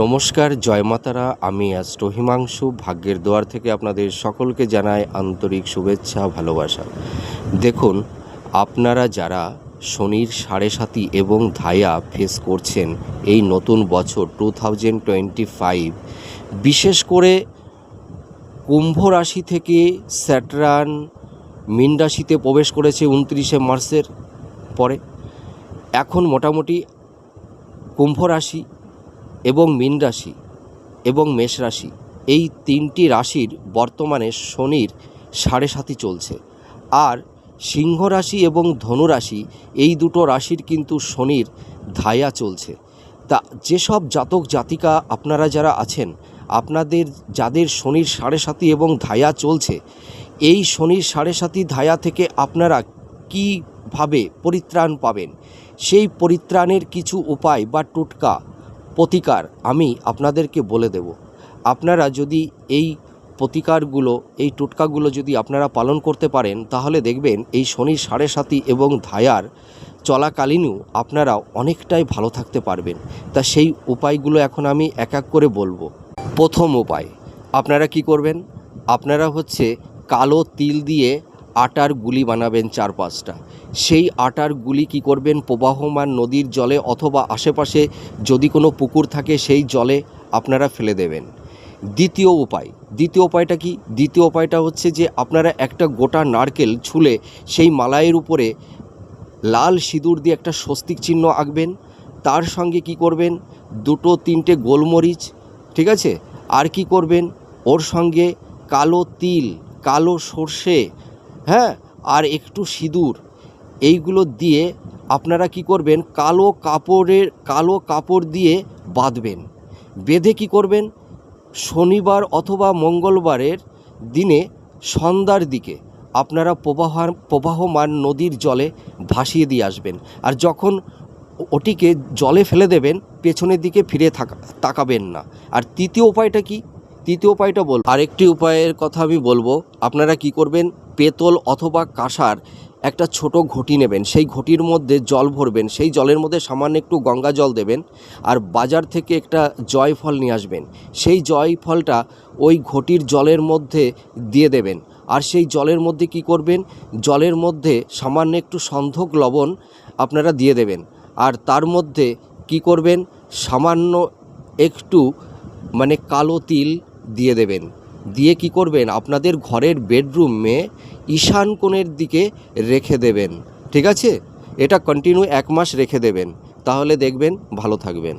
নমস্কার, জয় মাতারা। আমি অ্যাস্ট্রো হিমাংশু ভাগ্যের দোয়ার থেকে আপনাদের সকলকে জানাই আন্তরিক শুভেচ্ছা, ভালোবাসা। দেখুন, আপনারা যারা শনির সাড়ে সাতি এবং ধায়া ফেস করছেন এই নতুন বছর টু থাউজেন্ড টোয়েন্টি ফাইভ বিশেষ করে কুম্ভ রাশি থেকে স্যাটরান মীন রাশিতে প্রবেশ করেছে উনত্রিশে মার্চের পরে। এখন মোটামুটি কুম্ভ রাশি এবং মীন রাশি এবং মেষ রাশি। এই তিনটি রাশির বর্তমানে শনির সাড়ে সাতি চলছে। আর সিংহ রাশি এবং ধনু রাশি এই দুটো রাশির কিন্তু শনির ধায়া চলছে। তা যেসব জাতক জাতিকা আপনারা যারা আছেন, আপনাদের যাদের শনির সাড়ে সাতি এবং ধায়া চলছে, এই শনির সাড়ে সাতি ধায়া থেকে আপনারা কীভাবে পরিত্রাণ পাবেন? সেই পরিত্রাণের কিছু উপায় বা টোটকা প্রতিকার আমি আপনাদেরকে বলে দেব। আপনারা যদি এই প্রতিকারগুলো, এই টোটকাগুলো যদি আপনারা পালন করতে পারেন, তাহলে দেখবেন এই শনি সাড়ে সাতি এবং ধায়ার চলাকালীনও আপনারা অনেকটাই ভালো থাকতে পারবেন। তা সেই উপায়গুলো এখন আমি এক এক করে বলব। প্রথম উপায়, আপনারা কি করবেন? আপনারা হচ্ছে কালো তিল দিয়ে আটার গুলি বানাবেন চার পাঁচটা সেই আটার গুলি কি করবেন? প্রবাহমান নদীর জলে অথবা আশেপাশে যদি কোনো পুকুর থাকে, সেই জলে আপনারা ফেলে দেবেন। দ্বিতীয় উপায়, দ্বিতীয় উপায়টা কি? দ্বিতীয় উপায়টা হচ্ছে যে আপনারা একটা গোটা নারকেল ছুলে সেই মালাইয়ের উপরে লাল সিঁদুর দিয়ে একটা স্বস্তিক চিহ্ন আঁকবেন। তার সঙ্গে কি করবেন? দুটো, তিনটে গোলমরিচ, ঠিক আছে? আর কি করবেন? ওর সঙ্গে কালো তিল, কালো সর্ষে হ্যাঁ আর একটু সিঁদুর। এইগুলো দিয়ে আপনারা কি করবেন? কালো কাপড়ের, কালো কাপড় দিয়ে বাঁধবেন। বেঁধে কি করবেন? শনিবার অথবা মঙ্গলবারের দিনে সন্ধ্যার দিকে আপনারা প্রবাহ প্রবাহমান নদীর জলে ভাসিয়ে দিয়ে আসবেন। আর যখন ওটিকে জলে ফেলে দেবেন, পেছনের দিকে ফিরে থাকা, তাকাবেন না। আর তৃতীয় উপায়টা কি? তৃতীয় উপায়টা বল। আরেকটি উপায়ের কথা আমি বলব, আপনারা কি করবেন? পেতল অথবা কাঁসার একটা ছোট ঘটি নেবেন। সেই ঘটির মধ্যে জল ভরবেন। সেই জলের মধ্যে সামান্য একটু গঙ্গা জল দেবেন আর বাজার থেকে একটা জয়ফল নিয়ে আসবেন। সেই জয়ফলটা ওই ঘটির জলের মধ্যে দিয়ে দেবেন। আর সেই জলের মধ্যে কি করবেন? জলের মধ্যে সামান্য একটু সন্ধক লবণ আপনারা দিয়ে দেবেন। আর তার মধ্যে কি করবেন? সামান্য একটু মানে কালো তিল দিয়ে দেবেন। দিয়ে কি করবেন? আপনাদের ঘরের বেডরুমে ঈশান কোণের দিকে রেখে দেবেন। ঠিক আছে? এটা কন্টিনিউ এক মাস রেখে দেবেন। তাহলে দেখবেন ভালো থাকবেন।